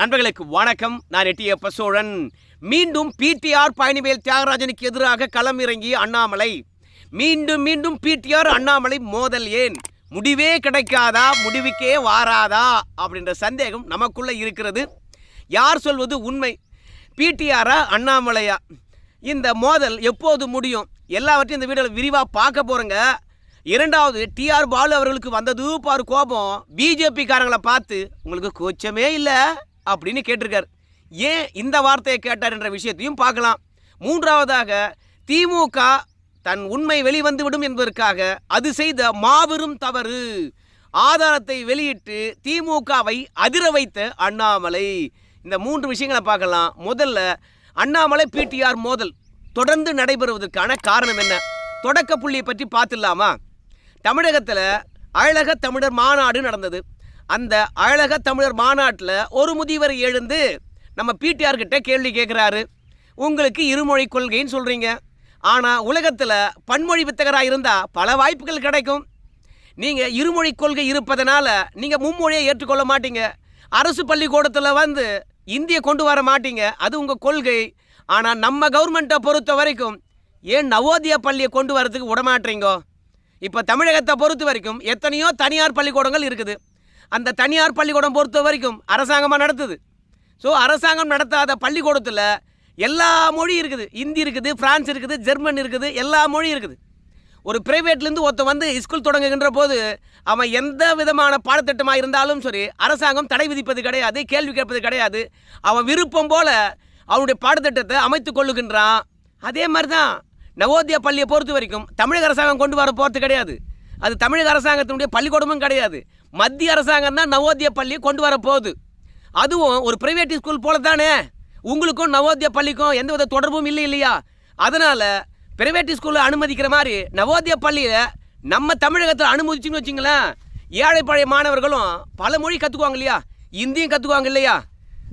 நண்பர்களுக்கு வணக்கம். நான் எட்டியப்ப சோழன் மீண்டும் பிடிஆர் பயணிவேல் தியாகராஜனுக்கு எதிராக களம் இறங்கிய அண்ணாமலை. மீண்டும் மீண்டும் பிடிஆர் அண்ணாமலை மோதல் ஏன்? முடிவே கிடைக்காதா? முடிவுக்கே வாராதா? அப்படின்ற சந்தேகம் நமக்குள்ள இருக்கிறது. யார் சொல்வது உண்மை? பிடிஆரா அண்ணாமலையா? இந்த மோதல் எப்போது முடியும்? எல்லாவற்றையும் இந்த வீடியோவில் விரிவாக பார்க்க போகிறோங்க இரண்டாவது டிஆர் பாலு அவர்களுக்கு வந்தது பாரு கோபம். பிஜேபிக்காரங்களை பார்த்து உங்களுக்கு கூச்சமே இல்லை. அப்படின்னு கேட்டிருக்கார். ஏன் இந்த வார்த்தையை கேட்டார் என்ற விஷயத்தையும் பார்க்கலாம். மூன்றாவதாக திமுக தன் உண்மை வெளிவந்துவிடும் என்பதற்காக அது செய்த மாபெரும் தவறு. ஆதாரத்தை வெளியிட்டு திமுகவை அதிர வைத்த அண்ணாமலை. இந்த மூன்று விஷயங்களை பார்க்கலாம். முதல்ல அண்ணாமலை பிடிஆர் மோதல் தொடர்ந்து நடைபெறுவதற்கான காரணம் என்ன? தொடக்க புள்ளியை பற்றி பார்த்துடலாமா? தமிழகத்தில் அழக தமிழர் மாநாடு நடந்தது. அந்த அழக தமிழர் மாநாட்டில் ஒரு முதியவர் எழுந்து நம்ம பிடிஆர் கிட்ட கேள்வி கேட்குறாரு உங்களுக்கு இருமொழி கொள்கைன்னு சொல்கிறீங்க ஆனால் உலகத்தில் பன்மொழி வித்தகராக இருந்தால் பல வாய்ப்புகள் கிடைக்கும். நீங்கள் இருமொழி கொள்கை இருப்பதனால நீங்கள் மும்மொழியை ஏற்றுக்கொள்ள மாட்டீங்க. அரசு பள்ளிக்கூடத்தில் வந்து இந்திய கொண்டு வர மாட்டீங்க. அது உங்கள் கொள்கை. ஆனால் நம்ம கவர்மெண்ட்டை பொறுத்த வரைக்கும் ஏன் நவோதயா பள்ளியை கொண்டு வரதுக்கு விடமாட்டீங்கோ? இப்போ தமிழகத்தை பொறுத்த வரைக்கும் எத்தனையோ தனியார் பள்ளிக்கூடங்கள் இருக்குது. அந்த தனியார் பள்ளிக்கூடம் பொறுத்த வரைக்கும் அரசாங்கமாக நடத்துது. ஸோ அரசாங்கம் நடத்தாத பள்ளிக்கூடத்தில் எல்லா மொழி இருக்குது. இந்தி இருக்குது பிரான்ஸ் இருக்குது ஜெர்மன் இருக்குது எல்லா மொழி இருக்குது. ஒரு பிரைவேட்லேருந்து ஒருத்தன் வந்து ஸ்கூல் தொடங்குகின்ற போது அவன் எந்த விதமான பாடத்திட்டமாக இருந்தாலும் சரி அரசாங்கம் தடை விதிப்பது கிடையாது கேள்வி கேட்பது கிடையாது. அவன் விருப்பம் போல் அவனுடைய பாடத்திட்டத்தை அமைத்து கொள்ளுகின்றான். அதே மாதிரி தான் நவோதயா பள்ளியை பொறுத்த வரைக்கும் தமிழக அரசாங்கம் கொண்டு வர போகிறது கிடையாது. அது தமிழக அரசாங்கத்தினுடைய பள்ளிக்கூடமும் கிடையாது. மத்திய அரசாங்கம் தான் நவோதய பள்ளியை கொண்டு வர போகுது. அதுவும் ஒரு பிரைவேட் ஸ்கூல் போல தானே உங்களுக்கும் நவோதய பள்ளிக்கும் எந்த வித தொடர்பும் இல்லை இல்லையா? அதனால் பிரைவேட் ஸ்கூலில் அனுமதிக்கிற மாதிரி நவோதய பள்ளியில் நம்ம தமிழகத்தில் அனுமதிச்சுன்னு வச்சுங்களேன் ஏழை பழைய மாணவர்களும் பல மொழி கற்றுக்குவாங்க இல்லையா? இந்தியும் கற்றுக்குவாங்க இல்லையா?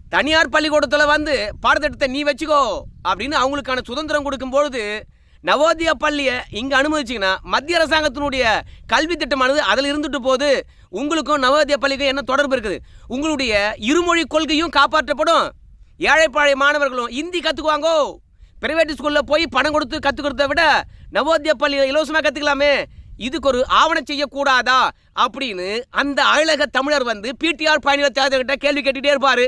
தனியார் பள்ளிக்கூடத்தில் வந்து பாடத்திட்டத்தை நீ வச்சுக்கோ அப்படின்னு அவங்களுக்கான சுதந்திரம் கொடுக்கும்பொழுது நவோதயா பள்ளியை இங்கே அனுமதிச்சிங்கன்னா மத்திய அரசாங்கத்தினுடைய கல்வி திட்டமானது அதில் இருந்துட்டு போகுது. உங்களுக்கும் நவோதயா பள்ளிக்கும் என்ன தொடர்பு இருக்குது? உங்களுடைய இருமொழி கொள்கையும் காப்பாற்றப்படும். ஏழைப்பாழை மாணவர்களும் இந்தி கற்றுக்குவாங்கோ பிரைவேட் ஸ்கூலில் போய் பணம் கொடுத்து கற்றுக்கிறத விட நவோதயா பள்ளியில் இலவசமாக கற்றுக்கலாமே இதுக்கு ஒரு ஆவணம் செய்யக்கூடாதா? அப்படின்னு அந்த அழக தமிழர் வந்து பிடிஆர் பயணிகள் தேர்தல்கிட்ட கேள்வி கேட்டுகிட்டே இருப்பார்.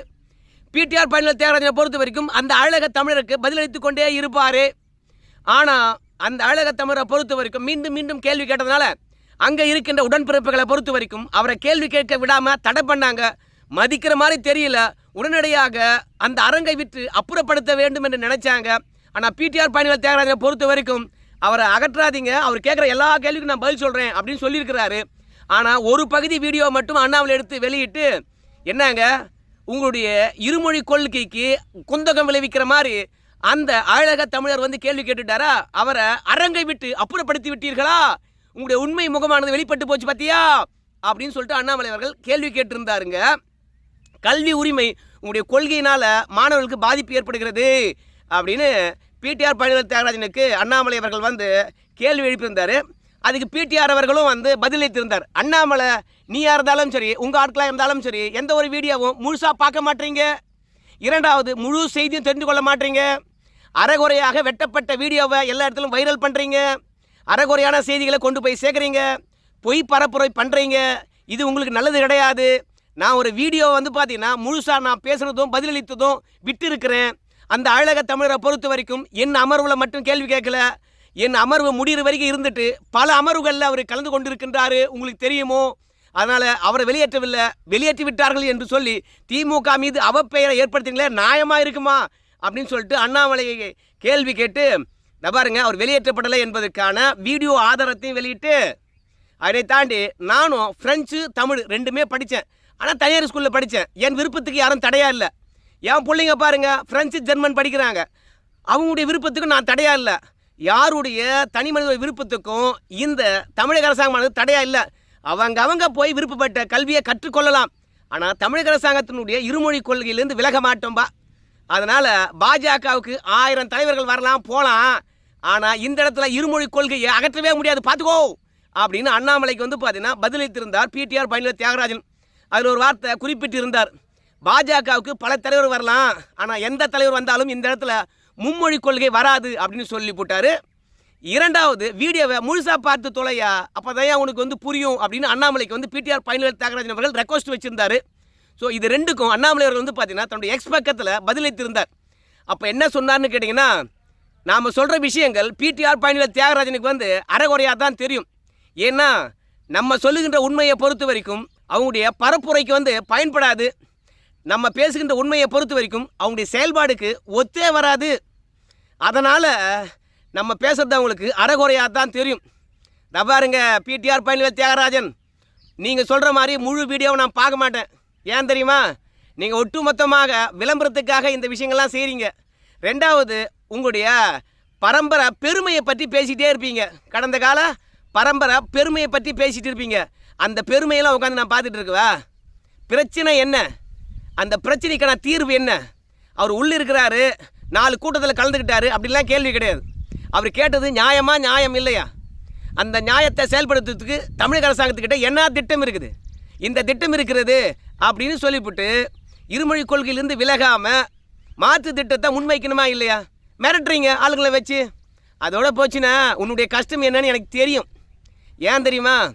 பிடிஆர் பயணிகள் தேர்தலை பொறுத்த வரைக்கும் அந்த அழக தமிழருக்கு பதிலளித்து கொண்டே இருப்பார். ஆனால் அந்த அழக தமிழரை பொறுத்த வரைக்கும் மீண்டும் மீண்டும் கேள்வி கேட்டதுனால அங்கே இருக்கின்ற உடன்பிறப்புகளை பொறுத்த வரைக்கும் அவரை கேள்வி கேட்க விடாமல் தடை பண்ணாங்க. மதிக்கிற மாதிரி தெரியல. உடனடியாக அந்த அரங்கை விற்று அப்புறப்படுத்த வேண்டும் என்று நினைச்சாங்க. ஆனால் பிடிஆர் பயணிகள் தியாகராஜனை பொறுத்த வரைக்கும் அவரை அகற்றாதீங்க. அவர் கேட்குற எல்லா கேள்விக்கும் நான் பதில் சொல்கிறேன் அப்படின்னு சொல்லியிருக்கிறாரு. ஆனால் ஒரு பகுதி வீடியோ மட்டும் அண்ணாவில் எடுத்து வெளியிட்டு என்னங்க? உங்களுடைய இருமொழி கொள்கைக்கு குந்தகம் விளைவிக்கிற மாதிரி அந்த அழக தமிழர் வந்து கேள்வி கேட்டுட்டாரா? அவரை அரங்கை விட்டு அப்புறப்படுத்தி விட்டீர்களா? உங்களுடைய உண்மை முகமானது வெளிப்பட்டு போச்சு பார்த்தியா அப்படின்னு சொல்லிட்டு அண்ணாமலை அவர்கள் கேள்வி கேட்டிருந்தாருங்க. கல்வி உரிமை உங்களுடைய கொள்கையினால் மாணவர்களுக்கு பாதிப்பு ஏற்படுகிறது அப்படின்னு பிடிஆர் பழனிவேல் தியாகராஜனுக்கு அண்ணாமலை அவர்கள் வந்து கேள்வி எழுப்பியிருந்தார். அதுக்கு பிடிஆர் அவர்களும் வந்து பதிலளித்திருந்தார் அண்ணாமலை நீயாக இருந்தாலும் சரி உங்கள் ஆட்களாக இருந்தாலும் சரி எந்த ஒரு வீடியோவும் முழுசாக பார்க்க மாட்டீங்க. இரண்டாவது முழு செய்தியும் தெரிந்து கொள்ள மாட்டீங்க. அறகுறையாக வெட்டப்பட்ட வீடியோவை எல்லா இடத்துலையும் வைரல் பண்ணுறீங்க அறகுறையான செய்திகளை கொண்டு போய் சேர்க்குறீங்க. பொய் பரப்புரை பண்ணுறீங்க இது உங்களுக்கு நல்லது கிடையாது. நான் ஒரு வீடியோ வந்து பார்த்தீங்கன்னா முழுசாக நான் பேசுனதும் பதிலளித்ததும் விட்டு இருக்கிறேன் அந்த அழக தமிழரை பொறுத்த வரைக்கும் என் அமர்வில் மட்டும் கேள்வி கேட்கல. என் அமர்வு முடிகிற வரைக்கும் இருந்துட்டு பல அமர்வுகளில் அவர் கலந்து கொண்டிருக்கின்றாரு. உங்களுக்கு தெரியுமோ? அதனால் அவரை வெளியேற்றவில்லை. வெளியேற்றி விட்டார்கள் என்று சொல்லி திமுக மீது அவப்பெயரை ஏற்படுத்திங்களே நியாயமாக இருக்குமா? அப்படின்னு சொல்லிட்டு அண்ணாமலையை கேள்வி கேட்டு இந்த பாருங்க அவர் வெளியேற்றப்படலை என்பதற்கான வீடியோ ஆதாரத்தையும் வெளியிட்டு அதை தாண்டி நானும் ஃப்ரெஞ்சு தமிழ் ரெண்டுமே படித்தேன். ஆனால் தனியார் ஸ்கூலில் படித்தேன். என் விருப்பத்துக்கு யாரும் தடையாக இல்லை. என் பிள்ளைங்க பாருங்க ஃப்ரெஞ்சு ஜெர்மன் படிக்கிறாங்க. அவங்களுடைய விருப்பத்துக்கும் நான் தடையாக இல்லை. யாருடைய தனி மனித விருப்பத்துக்கும் இந்த தமிழக அரசாங்கமானது தடையாக இல்லை. அவங்க அவங்க போய் விருப்பப்பட்ட கல்வியை கற்றுக்கொள்ளலாம். ஆனால் தமிழக அரசாங்கத்தினுடைய இருமொழி கொள்கையிலேருந்து விலக மாட்டோம்பா அதனால் பாஜகவுக்கு ஆயிரம் தலைவர்கள் வரலாம் போகலாம் ஆனால் இந்த இடத்துல இருமொழி கொள்கையை அகற்றவே முடியாது பார்த்துக்கோ. அப்படின்னு அண்ணாமலைக்கு வந்து பார்த்தீங்கன்னா பதிலளித்திருந்தார் பிடிஆர் பயணில தியாகராஜன். அதில் ஒரு வார்த்தை குறிப்பிட்டிருந்தார். பாஜகவுக்கு பல தலைவர் வரலாம் ஆனால் எந்த தலைவர் வந்தாலும் இந்த இடத்துல மும்மொழி கொள்கை வராது அப்படின்னு சொல்லி போட்டார். இரண்டாவது வீடியோவை முழுசாக பார்த்து தொலையா அப்போதான் உனக்கு வந்து புரியும் அப்படின்னு அண்ணாமலைக்கு வந்து பிடிஆர் பைனல் தியாகராஜன் அவர்கள் ரெக்வஸ்ட் வச்சுருந்தாரு. ஸோ இது ரெண்டுக்கும் அண்ணாமலை அவர்கள் வந்து பார்த்தீங்கன்னா தன்னுடைய எக்ஸ் பக்கத்தில் பதிலளித்திருந்தார். அப்போ என்ன சொன்னார்னு கேட்டிங்கன்னா நாம் சொல்கிற விஷயங்கள் பிடிஆர் பயணிகள் தியாகராஜனுக்கு வந்து அறகுறையாக தான் தெரியும். ஏன்னா நம்ம சொல்லுகின்ற உண்மையை பொறுத்த வரைக்கும் அவங்களுடைய பரப்புரைக்கு வந்து பயன்படாது. நம்ம பேசுகின்ற உண்மையை பொறுத்த வரைக்கும் அவங்களுடைய செயல்பாடுக்கு ஒத்தே வராது. அதனால் நம்ம பேசுகிறது அவங்களுக்கு அறகுறையாக தான் தெரியும். இதோ பிடிஆர் பயணியில் தியாகராஜன் நீங்கள் சொல்கிற மாதிரி முழு வீடியோவை நான் பார்க்க மாட்டேன். ஏன் தெரியுமா? நீங்கள் ஒட்டுமொத்தமாக விளம்பரத்துக்காக இந்த விஷயங்கள்லாம் செய்கிறீங்க ரெண்டாவது உங்களுடைய பரம்பரை பெருமையை பற்றி பேசிகிட்டே இருப்பீங்க. கடந்த கால பரம்பரை பெருமையை பற்றி பேசிகிட்டு இருப்பீங்க. அந்த பெருமையெல்லாம் உட்காந்து நான் பார்த்துட்டு இருக்குவா? பிரச்சனை என்ன? அந்த பிரச்சனைக்கான தீர்வு என்ன? அவர் உள்ளே இருக்கிறாரு நாலு கூட்டத்தில் கலந்துக்கிட்டாரு அப்படிலாம் கேள்வி கிடையாது. அவர் கேட்டது நியாயமா நியாயம் இல்லையா? அந்த நியாயத்தை செயல்படுத்துறதுக்கு தமிழக அரசாங்கத்துக்கிட்ட என்ன திட்டம் இருக்குது? இந்த திட்டம் இருக்கிறது அப்படின்னு சொல்லிவிட்டு இருமொழி கொள்கையிலிருந்து விலகாமல் மாற்று திட்டத்தை முன்வைக்கணுமா இல்லையா? மிரட்டுறீங்க ஆளுங்களை வச்சு. அதோட போச்சுன்னா உன்னுடைய கஷ்டம் என்னன்னு எனக்கு தெரியும். ஏன் தெரியுமா?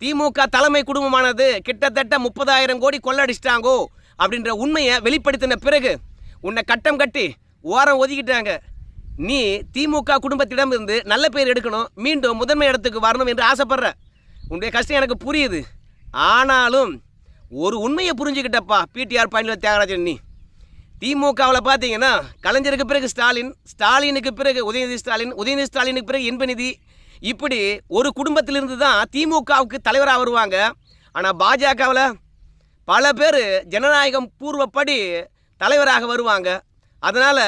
திமுக தலைமை குடும்பமானது கிட்டத்தட்ட முப்பதாயிரம் கோடி கொள்ளடிச்சிட்டாங்கோ அப்படின்ற உண்மையை வெளிப்படுத்தின பிறகு உன்னை கட்டம் கட்டி ஓரம் ஒதுக்கிட்டாங்க. நீ திமுக குடும்பத்திடம் இருந்து நல்ல பேர் எடுக்கணும் மீண்டும் முதன்மை இடத்துக்கு வரணும் என்று ஆசைப்படுற. உன்னுடைய கஷ்டம் எனக்கு புரியுது. ஆனாலும் ஒரு உண்மையை புரிஞ்சுக்கிட்டப்பா. பிடிஆர் பாண்டியல் தியாகராஜன் நீ. திமுகவில் பார்த்தீங்கன்னா கலைஞருக்கு பிறகு ஸ்டாலின் ஸ்டாலினுக்கு பிறகு உதயநிதி ஸ்டாலின் உதயநிதி ஸ்டாலினுக்கு பிறகு இன்பநிதி இப்படி ஒரு குடும்பத்திலிருந்து தான் திமுகவுக்கு தலைவராக வருவாங்க. ஆனால் பாஜகவில் பல பேர் ஜனநாயகம் பூர்வப்படி தலைவராக வருவாங்க. அதனால்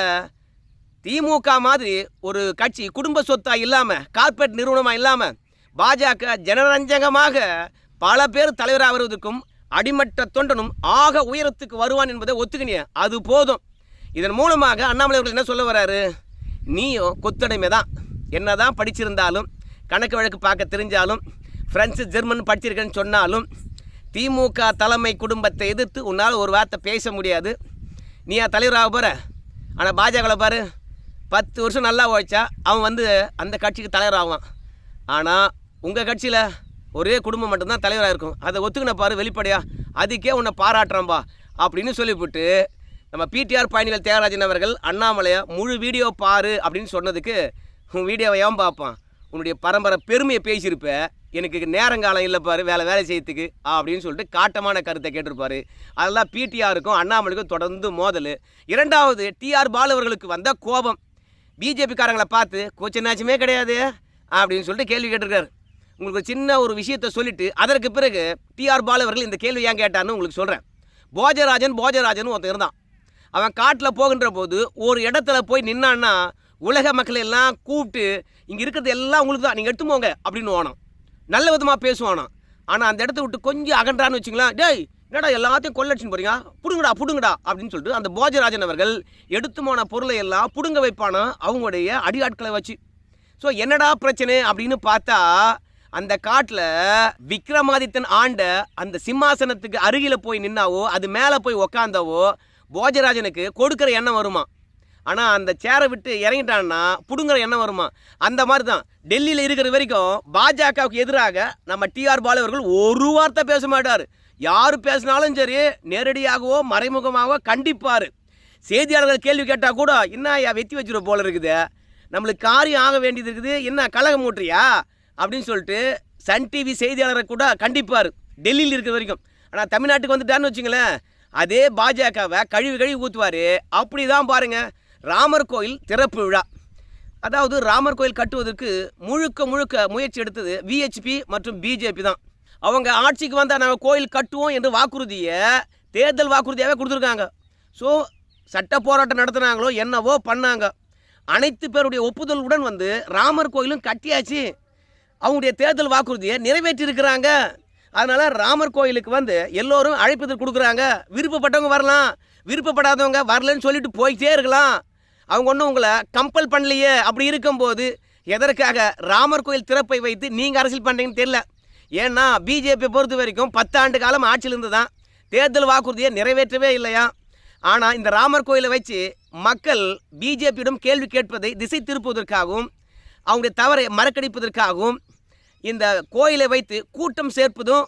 திமுக மாதிரி ஒரு கட்சி குடும்ப சொத்தாக இல்லாமல் கார்பரேட் நிறுவனமாக இல்லாமல் பாஜக ஜனரஞ்சகமாக பல பேர் தலைவராக வருவதற்கும் அடிமட்ட தொண்டனும் ஆக உயரத்துக்கு வருவான் என்பதை ஒத்துக்கினிய. அது போதும். இதன் மூலமாக அண்ணாமலை அவர்கள் என்ன சொல்ல வர்றாரு நீயும் கொத்தடைமை தான் என்ன தான் படிச்சிருந்தாலும் கணக்கு வழக்கு பார்க்க தெரிஞ்சாலும் ஃப்ரெஞ்சு ஜெர்மன் படிச்சிருக்கேன்னு சொன்னாலும் திமுக தலைமை குடும்பத்தை எதிர்த்து உன்னால் ஒரு வார்த்தை பேச முடியாது. நீ தலைவராக போகிற ஆனால் பாஜகவில் பாரு. பத்து வருஷம் நல்லா உழைச்சா அவன் வந்து அந்த கட்சிக்கு தலைவராகுவான் ஆனால் உங்கள் கட்சியில் ஒரே குடும்பம் மட்டும்தான் தலைவராக இருக்கும். அதை ஒத்துக்கின பாரு வெளிப்படையா. அதுக்கே உன்னை பாராட்டுறான்பா அப்படின்னு சொல்லிவிட்டு நம்ம பிடிஆர் பயணிகள் தியாகராஜன் அவர்கள் அண்ணாமலையை முழு வீடியோ பாரு அப்படின்னு சொன்னதுக்கு உன் வீடியோவை ஏன் பார்ப்பான்? உன்னுடைய பரம்பரை பெருமையை பேசியிருப்ப எனக்கு நேரங்காலம் இல்லை பாரு வேலை வேலை செய்யறதுக்கு அப்படின்னு சொல்லிட்டு காட்டமான கருத்தை கேட்டிருப்பாரு. அதெல்லாம் பிடிஆருக்கும் அண்ணாமலைக்கும் தொடர்ந்து மோதல். இரண்டாவது டிஆர் பாலு அவர்களுக்கு வந்த கோபம். பிஜேபிக்காரங்களை பார்த்து கோச்சனாச்சுமே கிடையாது அப்படின்னு சொல்லிட்டு கேள்வி கேட்டிருக்காரு. உங்களுக்கு ஒரு சின்ன ஒரு விஷயத்தை சொல்லிட்டு அதற்கு பிறகு டிஆர் பாலவர்கள் இந்த கேள்வி ஏன் கேட்டான்னு உங்களுக்கு சொல்கிறேன் போஜராஜன் போஜராஜன் ஒருத்தன் இருந்தான். அவன் காட்டில் போகின்ற போது ஒரு இடத்துல போய் நின்னான்னா உலக மக்களை எல்லாம் கூப்பிட்டு இங்கே இருக்கிறது எல்லாம் உங்களுக்கு தான் நீங்கள் எடுத்து போங்க அப்படின்னு ஓனம் நல்ல விதமாக பேசுவானாம் ஆனால் அந்த இடத்த விட்டு கொஞ்சம் அகன்றான்னு வச்சுங்களேன் டேய் என்னடா எல்லாத்தையும் கொள்ளடிச்சுன்னு போறீங்க? புடுங்கடா புடுங்கடா அப்படின்னு சொல்லிட்டு அந்த போஜராஜன் அவர்கள் எடுத்து போன பொருளை எல்லாம் புடுங்க வைப்பானா அவங்களுடைய அடியாட்களை வச்சு. ஸோ என்னடா பிரச்சனை அப்படின்னு பார்த்தா அந்த காட்டில் விக்ரமாதித்தன் ஆண்ட அந்த சிம்மாசனத்துக்கு அருகில் போய் நின்னாவோ அது மேலே போய் உக்காந்தாவோ போஜராஜனுக்கு கொடுக்குற எண்ணம் வருமா? ஆனால் அந்த சேரை விட்டு இறங்கிட்டான்னா பிடுங்குற எண்ணம் வருமா? அந்த மாதிரி தான் டெல்லியில் இருக்கிற வரைக்கும் பாஜகவுக்கு எதிராக நம்ம டிஆர் பாலு அவர்கள் ஒரு வார்த்தை பேச மாட்டார். யார் பேசினாலும் சரி நேரடியாகவோ மறைமுகமாகவோ கண்டிப்பார். செய்தியாளர்கள் கேள்வி கேட்டால் கூட என்ன ஐயா வெற்றி வச்சுருவோம் போல இருக்குது? நம்மளுக்கு காரியம் ஆக வேண்டியது இருக்குது. என்ன கழகம் மூட்டுறியா அப்படின்னு சொல்லிட்டு சன் டிவி செய்தியாளரை கூட கண்டிப்பார். டெல்லியில் இருக்கிற வரைக்கும். ஆனால் தமிழ்நாட்டுக்கு வந்துட்டான்னு வச்சுங்களேன் அதே பாஜகவை கழுவி கழுவி ஊற்றுவார் அப்படி தான் பாருங்கள் ராமர் கோயில் திறப்பு விழா. அதாவது ராமர் கோயில் கட்டுவதற்கு முழுக்க முழுக்க முயற்சி எடுத்தது விஹெச்பி மற்றும் பிஜேபி தான். அவங்க ஆட்சிக்கு வந்தால் நாங்கள் கோயில் கட்டுவோம் என்று வாக்குறுதியை தேர்தல் வாக்குறுதியாகவே கொடுத்துருக்காங்க. ஸோ சட்ட போராட்டம் நடத்துனாங்களோ என்னவோ பண்ணாங்க. அனைத்து பேருடைய ஒப்புதலுடன் வந்து ராமர் கோயிலும் கட்டியாச்சு. அவங்களுடைய தேர்தல் வாக்குறுதியை நிறைவேற்றியிருக்கிறாங்க. அதனால் ராமர் கோயிலுக்கு வந்து எல்லோரும் அழைப்பு கொடுக்குறாங்க. விருப்பப்பட்டவங்க வரலாம். விருப்பப்படாதவங்க வரலன்னு சொல்லிட்டு போயிட்டே இருக்கலாம். அவங்க ஒன்றும் உங்களை கம்பல் பண்ணலையே. அப்படி இருக்கும்போது எதற்காக ராமர் கோயில் திறப்பை வைத்து நீங்கள் அரசியல் பண்ணுறீங்கன்னு தெரியல. ஏன்னா பிஜேபி பொறுத்த வரைக்கும் பத்தாண்டு காலம் ஆட்சியில் இருந்து தான் தேர்தல் வாக்குறுதியை நிறைவேற்றவே இல்லையா? ஆனால் இந்த ராமர் கோயிலை வச்சு மக்கள் பிஜேபியிடம் கேள்வி கேட்பதை திசை திருப்புவதற்காகவும் அவங்களுடைய தவறை மறக்கடிப்பதற்காகவும் இந்த கோயிலை வைத்து கூட்டம் சேர்ப்பதும்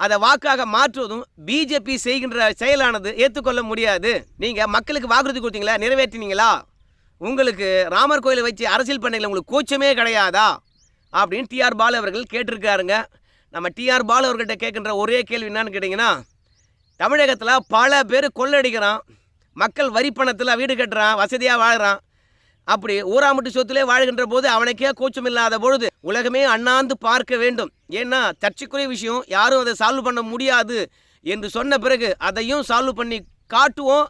அதை வாக்காக மாற்றுவதும் பிஜேபி செய்கின்ற செயலானது ஏற்றுக்கொள்ள முடியாது. நீங்கள் மக்களுக்கு வாக்குறுதி கொடுத்தீங்களா? நிறைவேற்றினீங்களா? உங்களுக்கு ராமர் கோயிலை வச்சு அரசியல் பண்ணையில் உங்களுக்கு கூச்சமே கிடையாதா? அப்படின்னு டிஆர் பாலு அவர்கள் கேட்டிருக்காருங்க. நம்ம டிஆர் பாலு அவர்கள்ட்ட கேட்குற ஒரே கேள்வி என்னன்னு கேட்டிங்கன்னா தமிழகத்தில் பல பேர் கொள்ளடிக்கிறான் மக்கள் வரி பணத்தில் வீடு கட்டுறான் வசதியாக வாழ்கிறான் அப்படி ஊராமட்டு சொத்திலே வாழ்கின்ற போது அவனுக்கே கூச்சம் இல்லாத பொழுது உலகமே அண்ணாந்து பார்க்க வேண்டும். ஏன்னா சர்ச்சைக்குரிய விஷயம் யாரும் அதை சால்வ் பண்ண முடியாது என்று சொன்ன பிறகு அதையும் சால்வ் பண்ணி காட்டுவோம்.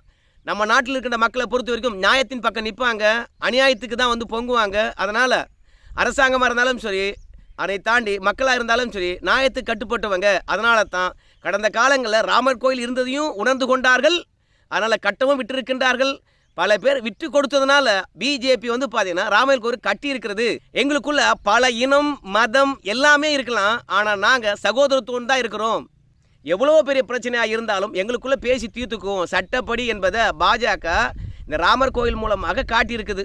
நம்ம நாட்டில் இருக்கின்ற மக்களை பொறுத்த வரைக்கும் நியாயத்தின் பக்கம் நிற்பாங்க அநியாயத்துக்கு தான் வந்து பொங்குவாங்க. அதனால் அரசாங்கமாக இருந்தாலும் சரி அதை தாண்டி மக்களாக இருந்தாலும் சரி நியாயத்துக்கு கட்டுப்பட்டவங்க. அதனால தான் கடந்த காலங்களில் ராமர் கோயில் இருந்ததையும் உணர்ந்து கொண்டார்கள். அதனால் கட்டவும் விட்டிருக்கின்றார்கள். பல பேர் விட்டு கொடுத்ததுனால பிஜேபி வந்து பார்த்தீங்கன்னா ராமர் ஒரு கட்டி இருக்கிறது. எங்களுக்குள்ள பல இனம் மதம் எல்லாமே இருக்கலாம். ஆனால் நாங்கள் சகோதரத்துவம் தான் இருக்கிறோம். எவ்வளோ பெரிய பிரச்சனையாக இருந்தாலும் எங்களுக்குள்ளே பேசி தீர்த்துக்குவோம். சட்டப்படி என்பதை பாஜக இந்த ராமர் கோயில் மூலமாக காட்டியிருக்குது.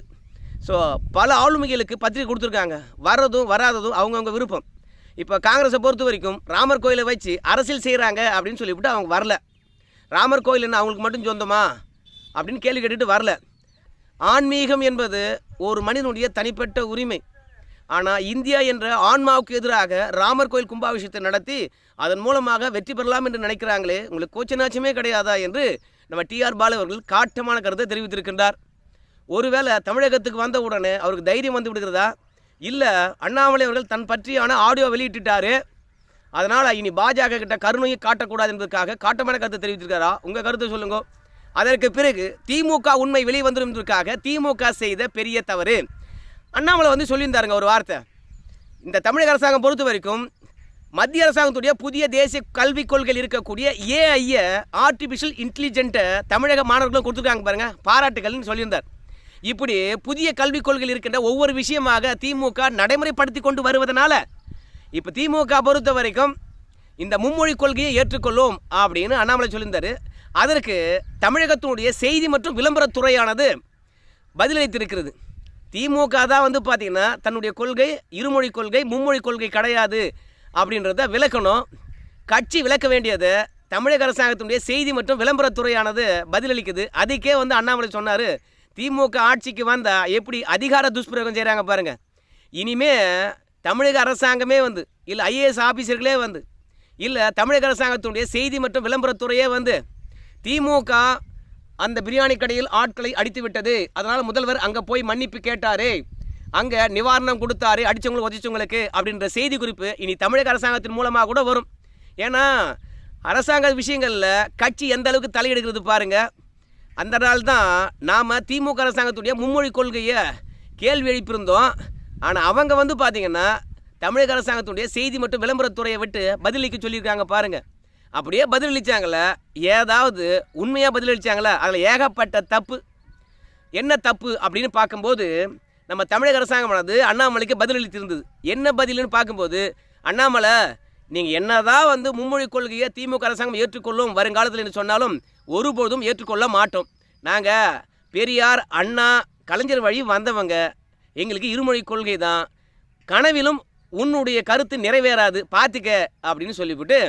ஸோ பல ஆளுமைகளுக்கு பத்திரிகை கொடுத்துருக்காங்க. வர்றதும் வராததும் அவங்கவுங்க விருப்பம். இப்போ காங்கிரஸை பொறுத்த வரைக்கும் ராமர் கோயிலை வச்சு அரசியல் செய்கிறாங்க அப்படின்னு சொல்லிவிட்டு அவங்க வரல. ராமர் கோயில் என்ன அவங்களுக்கு மட்டும் சொந்தமா? அப்படின்னு கேள்வி கேட்டுட்டு வரல. ஆன்மீகம் என்பது ஒரு மனிதனுடைய தனிப்பட்ட உரிமை. ஆனால் இந்தியா என்ற ஆன்மாவுக்கு எதிராக ராமர் கோயில் கும்பாபிஷேகத்தை நடத்தி அதன் மூலமாக வெற்றி பெறலாம் என்று நினைக்கிறாங்களே உங்களுக்கு கோச்சநாச்சமே கிடையாதா என்று நம்ம டிஆர் பாலு அவர்கள் காட்டமான கருத்தை தெரிவித்திருக்கின்றார். ஒருவேளை தமிழகத்துக்கு வந்த உடனே அவருக்கு தைரியம் வந்து விடுகிறதா? இல்லை அண்ணாமலை அவர்கள் தன் பற்றியான ஆடியோ வெளியிட்டுட்டாரு. அதனால் இனி பாஜக கிட்ட கருணையை காட்டக்கூடாது என்பதற்காக காட்டமான கருத்தை தெரிவித்திருக்காரா? உங்கள் கருத்தை சொல்லுங்க. அதற்கு பிறகு திமுக உண்மை வெளியே திமுக செய்த பெரிய தவறு. அண்ணாமலை வந்து சொல்லியிருந்தாருங்க ஒரு வார்த்தை. இந்த தமிழக அரசாங்கம் பொறுத்த வரைக்கும் மத்திய அரசாங்கத்துடைய புதிய தேசிய கல்விக் கொள்கையில் இருக்கக்கூடிய ஏஐய ஆர்டிஃபிஷியல் இன்டெலிஜென்ட்டை தமிழக மாணவர்களும் கொடுத்துருக்காங்க பாருங்க பாராட்டுகள்னு சொல்லியிருந்தார். இப்படி புதிய கல்விக் கொள்கையில் இருக்கின்ற ஒவ்வொரு விஷயமாக திமுக நடைமுறைப்படுத்தி கொண்டு வருவதனால இப்போ திமுக பொறுத்த வரைக்கும் இந்த மும்மொழி கொள்கையை ஏற்றுக்கொள்ளும் அப்படின்னு அண்ணாமலை சொல்லியிருந்தார். அதற்கு தமிழகத்தினுடைய செய்தி மற்றும் விளம்பரத்துறையானது பதிலளித்திருக்கிறது. திமுக தான் வந்து பார்த்திங்கன்னா தன்னுடைய கொள்கை இருமொழி கொள்கை மும்மொழி கொள்கை கிடையாது அப்படின்றத விளக்கணும். கட்சி விளக்க வேண்டியது தமிழக அரசாங்கத்தினுடைய செய்தி மற்றும் விளம்பரத்துறையானது பதிலளிக்குது. அதுக்கே வந்து அண்ணாமலை சொன்னார் திமுக ஆட்சிக்கு வந்தால் எப்படி அதிகார துஷ்பிரயோகம் செய்கிறாங்க பாருங்கள் இனிமே தமிழக அரசாங்கமே வந்து இல்லை ஐஏஎஸ் ஆஃபீஸர்களே வந்து இல்லை தமிழக அரசாங்கத்தினுடைய செய்தி மற்றும் விளம்பரத்துறையே வந்து திமுக அந்த பிரியாணி கடையில் ஆட்களை அடித்து விட்டது. அதனால் முதல்வர் அங்கே போய் மன்னிப்பு கேட்டார். அங்கே நிவாரணம் கொடுத்தாரு அடித்தவங்களுக்கு உதச்சவங்களுக்கு அப்படின்ற செய்தி குறிப்பு இனி தமிழக அரசாங்கத்தின் மூலமாக கூட வரும். ஏன்னா அரசாங்க விஷயங்களில் கட்சி எந்த அளவுக்கு தலையிடுகிறது பாருங்க. அந்த நாள் தான் நாம் திமுக அரசாங்கத்துடைய மும்மொழி கொள்கையை கேள்வி எழுப்பியிருந்தோம். ஆனால் அவங்க வந்து பார்த்தீங்கன்னா தமிழக அரசாங்கத்துடைய செய்தி மற்றும் விளம்பரத்துறையை விட்டு பதிலளிக்க சொல்லியிருக்காங்க பாருங்கள் அப்படியே பதிலளித்தாங்கள ஏதாவது உண்மையாக பதிலளிச்சாங்களா? அதில் ஏகப்பட்ட தப்பு. என்ன தப்பு அப்படின்னு பார்க்கும்போது நம்ம தமிழக அரசாங்கமானது அண்ணாமலைக்கு பதிலளித்திருந்தது. என்ன பதில்னு பார்க்கும்போது அண்ணாமலை நீங்கள் என்னதான் வந்து மும்மொழி கொள்கையை திமுக அரசாங்கம் ஏற்றுக்கொள்ளும் வருங்காலத்தில் என்று சொன்னாலும் ஒருபோதும் ஏற்றுக்கொள்ள மாட்டோம். நாங்கள் பெரியார் அண்ணா கலைஞர் வழி வந்தவங்க. எங்களுக்கு இருமொழி கொள்கை தான் கனவிலும் உன்னுடைய கருத்து நிறைவேறாது. பார்த்துக்க அப்படின்னு சொல்லிவிட்டு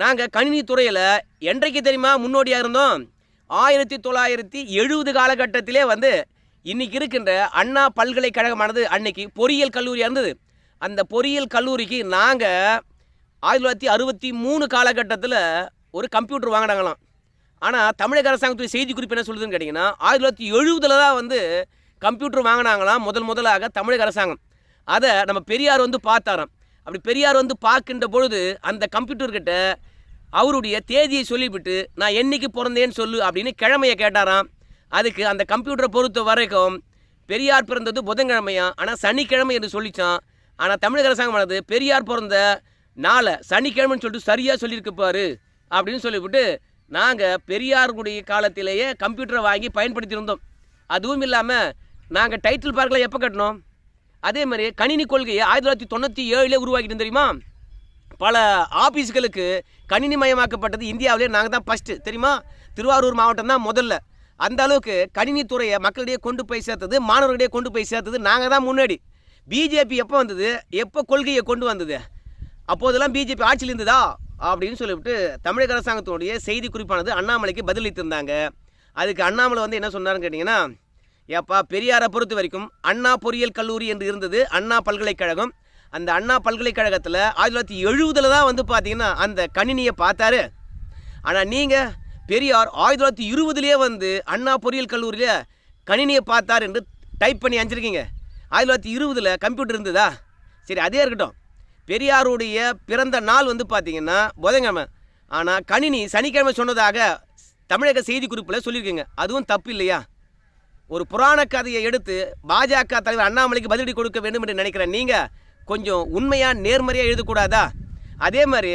நாங்கள் கணினி துறையில் என்றைக்கு தெரியுமா முன்னோடியாக இருந்தோம்? ஆயிரத்தி தொள்ளாயிரத்தி எழுபது காலகட்டத்திலே வந்து இன்றைக்கி இருக்கின்ற அண்ணா பல்கலைக்கழகமானது அன்னைக்கு பொறியியல் கல்லூரியாக இருந்தது. அந்த பொறியியல் கல்லூரிக்கு நாங்கள் ஆயிரத்தி தொள்ளாயிரத்தி அறுபத்தி மூணு காலகட்டத்தில் ஒரு கம்ப்யூட்டர் வாங்கினாங்களாம். ஆனால் தமிழக அரசாங்கத்துடைய செய்திக்குறிப்பு என்ன சொல்லுதுன்னு கேட்டிங்கன்னா ஆயிரத்தி தொள்ளாயிரத்தி எழுபதில் தான் வந்து கம்ப்யூட்டர் வாங்கினாங்களாம் முதல் முதலாக தமிழக அரசாங்கம். அதை நம்ம பெரியார் வந்து பார்த்தாராம். அப்படி பெரியார் வந்து பார்க்கின்ற பொழுது அந்த கம்ப்யூட்டர்கிட்ட அவருடைய தேதியை சொல்லிவிட்டு நான் என்னைக்கு பிறந்தேன்னு சொல்லு அப்படின்னு கிழமையை கேட்டாராம். அதுக்கு அந்த கம்ப்யூட்டரை பொறுத்த வரைக்கும் பெரியார் பிறந்தது புதன்கிழமையா? ஆனால் சனிக்கிழமை என்று சொல்லிச்சான். ஆனால் தமிழக அரசாங்கமானது பெரியார் பிறந்த நாளை சனிக்கிழமைன்னு சொல்லிட்டு சரியாக சொல்லியிருக்குப்பாரு அப்படின்னு சொல்லிவிட்டு நாங்கள் பெரியாருடைய காலத்திலேயே கம்ப்யூட்டரை வாங்கி பயன்படுத்தியிருந்தோம். அதுவும் இல்லாமல் நாங்கள் டைட்டில் பார்க்கில் எப்போ கட்டினோம்? அதே மாதிரி கணினி கொள்கையை ஆயிரத்தி தொள்ளாயிரத்தி தொண்ணூற்றி ஏழுலே உருவாக்கிட்டு தெரியுமா? பல ஆபீஸ்களுக்கு கணினிமயமாக்கப்பட்டது இந்தியாவிலே. நாங்கள் தான் ஃபஸ்ட்டு தெரியுமா? திருவாரூர் மாவட்டம் தான் முதல்ல. அந்த அளவுக்கு கணினித்துறையை மக்களிடையே கொண்டு போய் சேர்த்தது மாணவர்களிடையே கொண்டு போய் சேர்த்தது நாங்கள் தான் முன்னாடி. பிஜேபி எப்போ வந்தது? எப்போ கொள்கையை கொண்டு வந்தது? அப்போதெல்லாம் பிஜேபி ஆட்சியில் இருந்ததா? அப்படின்னு சொல்லிவிட்டு தமிழக அரசாங்கத்தினுடைய செய்தி குறிப்பானது அண்ணாமலைக்கு பதிலளித்திருந்தாங்க. அதுக்கு அண்ணாமலை வந்து என்ன சொன்னாருன்னு கேட்டிங்கன்னா ஏப்பா பெரியாரை பொறுத்த வரைக்கும் அண்ணா பொறியியல் கல்லூரி என்று இருந்தது அண்ணா பல்கலைக்கழகம். அந்த அண்ணா பல்கலைக்கழகத்தில் ஆயிரத்தி தொள்ளாயிரத்தி எழுபதில் தான் வந்து பார்த்தீங்கன்னா அந்த கணினியை பார்த்தாரு. ஆனால் நீங்கள் பெரியார் ஆயிரத்தி தொள்ளாயிரத்தி இருபதுலேயே வந்து அண்ணா பொறியியல் கல்லூரியில் கணினியை பார்த்தார் என்று டைப் பண்ணி அஞ்சிருக்கீங்க ஆயிரத்தி தொள்ளாயிரத்தி இருபதில் கம்ப்யூட்டர் இருந்ததா? சரி அதே இருக்கட்டும். பெரியாருடைய பிறந்த நாள் வந்து பார்த்தீங்கன்னா புதன்கிழமை. ஆனால் கணினி சனிக்கிழமை சொன்னதாக தமிழக செய்திக்குறிப்பில் சொல்லியிருக்கீங்க. அதுவும் தப்பு இல்லையா? ஒரு புராண கதையை எடுத்து பாஜக தலைவர் அண்ணாமலைக்கு பதிலடி கொடுக்க வேண்டும் என்று நினைக்கிறேன். நீங்கள் கொஞ்சம் உண்மையாக நேர்மறையாக எழுதக்கூடாதா? அதே மாதிரி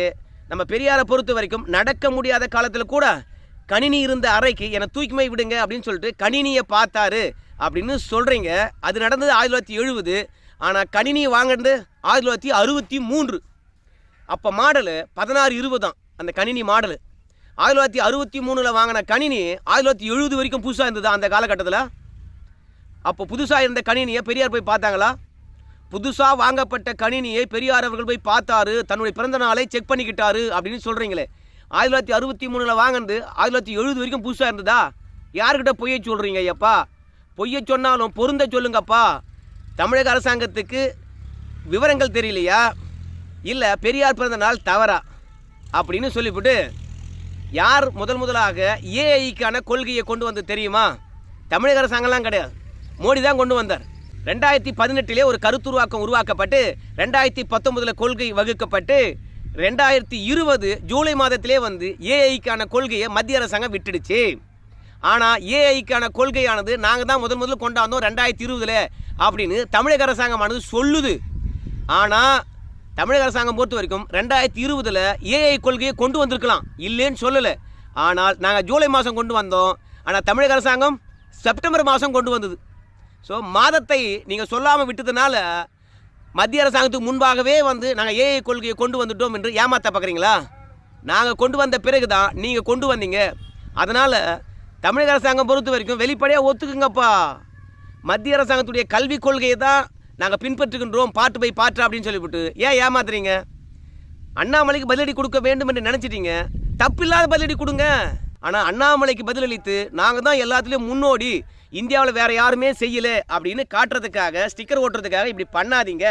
நம்ம பெரியாரை பொறுத்த வரைக்கும் நடக்க முடியாத காலத்தில் கூட கணினி இருந்த அறைக்கு என்னை தூக்கிமை விடுங்க அப்படின்னு சொல்லிட்டு கணினியை பார்த்தாரு அப்படின்னு சொல்கிறீங்க அது நடந்தது ஆயிரத்தி தொள்ளாயிரத்தி எழுபது. ஆனால் கணினியை வாங்கினது ஆயிரத்தி தொள்ளாயிரத்தி அறுபத்தி மூன்று. அப்போ மாடலு பதினாறு இருபது தான் அந்த கணினி மாடலு. ஆயிரத்தி தொள்ளாயிரத்தி அறுபத்தி மூணில் வாங்கின கணினி ஆயிரத்தி தொள்ளாயிரத்தி எழுபது வரைக்கும் புதுசாக இருந்தது அந்த காலகட்டத்தில்? அப்போ புதுசாக இருந்த கணினியை பெரியார் போய் பார்த்தாங்களா? புதுசாக வாங்கப்பட்ட கணினியை பெரியார் அவர்கள் போய் பார்த்தாரு. தன்னுடைய பிறந்த நாளை செக் பண்ணிக்கிட்டாரு அப்படின்னு சொல்கிறீங்களே ஆயிரத்தி தொள்ளாயிரத்தி அறுபத்தி மூணில் வாங்கினது ஆயிரத்தி தொள்ளாயிரத்தி எழுபது வரைக்கும் புதுசாக இருந்ததா? யார்கிட்ட பொய்யை சொல்கிறீங்க ஐயப்பா? பொய்யை சொன்னாலும் பொருந்த சொல்லுங்கப்பா. தமிழக அரசாங்கத்துக்கு விவரங்கள் தெரியலையா? இல்லை பெரியார் பிறந்த நாள் தவறா? அப்படின்னு சொல்லிவிட்டு யார் முதல் முதலாக ஏஐக்கான கொள்கையை கொண்டு வந்து தெரியுமா? தமிழக அரசாங்கம்லாம் கிடையாது. மோடி தான் கொண்டு வந்தார். ரெண்டாயிரத்தி பதினெட்டிலே ஒரு கருத்துருவாக்கம் உருவாக்கப்பட்டு ரெண்டாயிரத்தி பத்தொன்பதில் கொள்கை வகுக்கப்பட்டு ரெண்டாயிரத்தி இருபது ஜூலை மாதத்திலே வந்து ஏஐக்கான கொள்கையை மத்திய அரசாங்கம் விட்டுடுச்சு. ஆனால் ஏஐக்கான கொள்கையானது நாங்கள் தான் முதல் முதல்ல கொண்டாந்தோம் ரெண்டாயிரத்தி இருபதுல அப்படின்னு தமிழக அரசாங்கமானது சொல்லுது. ஆனால் தமிழக அரசாங்கம் பொறுத்த வரைக்கும் ரெண்டாயிரத்தி இருபதில் ஏஐ கொள்கையை கொண்டு வந்திருக்கலாம். இல்லைன்னு சொல்லலை. ஆனால் நாங்கள் ஜூலை மாதம் கொண்டு வந்தோம். ஆனால் தமிழக அரசாங்கம் செப்டம்பர் மாதம் கொண்டு வந்தது. ஸோ மாதத்தை நீங்கள் சொல்லாமல் விட்டதுனால மத்திய அரசாங்கத்துக்கு முன்பாகவே வந்து நாங்கள் ஏஐ கொள்கையை கொண்டு வந்துட்டோம் என்று ஏமாத்த பார்க்குறீங்களா? நாங்கள் கொண்டு வந்த பிறகு தான் நீங்கள் கொண்டு வந்தீங்க. அதனால் தமிழக அரசாங்கம் பொறுத்த வரைக்கும் வெளிப்படையாக ஒத்துக்குங்கப்பா. மத்திய அரசாங்கத்துடைய கல்விக் கொள்கையை தான் நாங்கள் பின்பற்றுகின்றோம். பாட்டு பை பாட்டு அப்படின்னு சொல்லிவிட்டு. ஏன் ஏமாத்துறீங்க? அண்ணாமலைக்கு பதிலடி கொடுக்க வேண்டும் என்று நினச்சிட்டீங்க. தப்பில்லாத பதிலடி கொடுங்க. ஆனால் அண்ணாமலைக்கு பதிலளித்து நாங்கள் தான் எல்லாத்துலேயும் முன்னோடி. இந்தியாவில் வேறு யாருமே செய்யலை அப்படின்னு காட்டுறதுக்காக ஸ்டிக்கர் ஓட்டுறதுக்காக இப்படி பண்ணாதீங்க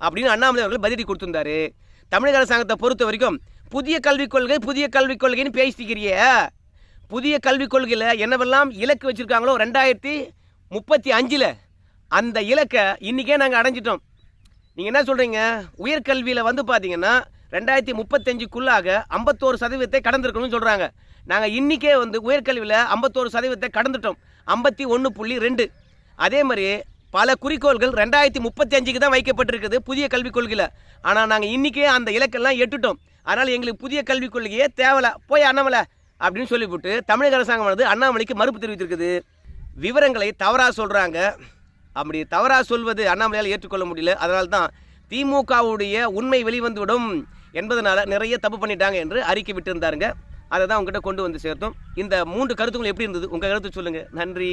அப்படின்னு அண்ணாமலை அவர்கள் பதிலடி கொடுத்துருந்தாரு. தமிழக அரசாங்கத்தை பொறுத்த வரைக்கும் புதிய கல்விக் கொள்கை புதிய கல்விக் கொள்கைன்னு பேசிக்கிறிய. புதிய கல்விக் கொள்கையில் என்னவெல்லாம் இலக்கு வச்சுருக்காங்களோ ரெண்டாயிரத்தி முப்பத்தி அஞ்சில் அந்த இலக்கை இன்றைக்கே நாங்கள் அடைஞ்சிட்டோம். நீங்கள் என்ன சொல்கிறீங்க உயர்கல்வியில் வந்து பார்த்தீங்கன்னா ரெண்டாயிரத்தி முப்பத்தஞ்சுக்குள்ளாக ஐம்பத்தோரு சதவீதத்தை கடந்திருக்கணும்னு சொல்கிறாங்க நாங்கள் இன்றைக்கே வந்து உயர்கல்வியில் ஐம்பத்தோரு சதவீதத்தை கடந்துட்டோம். ஐம்பத்தி ஒன்று புள்ளி ரெண்டு. அதே மாதிரி பல குறிக்கோள்கள் ரெண்டாயிரத்தி முப்பத்தி அஞ்சுக்கு தான் வைக்கப்பட்டிருக்குது புதிய கல்விக் கொள்கையில். ஆனால் நாங்கள் இன்றைக்கே அந்த இலக்கெல்லாம் எட்டுட்டோம். அதனால் எங்களுக்கு புதிய கல்விக் கொள்கையே தேவலை. போய் அண்ணாமலை அப்படின்னு சொல்லிவிட்டு தமிழக அரசாங்கமானது அண்ணாமலைக்கு மறுப்பு தெரிவித்திருக்குது. விவரங்களை தவறாக சொல்கிறாங்க அப்படி தவறாக சொல்வது அண்ணாமலையால் ஏற்றுக்கொள்ள முடியல. அதனால்தான் திமுகவுடைய உண்மை வெளிவந்துவிடும். என்பதனால் நிறைய தப்பு பண்ணிட்டாங்க என்று அறிக்கை விட்டிருந்தாருங்க. அதை தான் உங்ககிட்ட கொண்டு வந்து சேர்த்தோம். இந்த மூன்று கருத்துக்கள் எப்படி இருந்தது? உங்கள் கருத்து சொல்லுங்கள் நன்றி.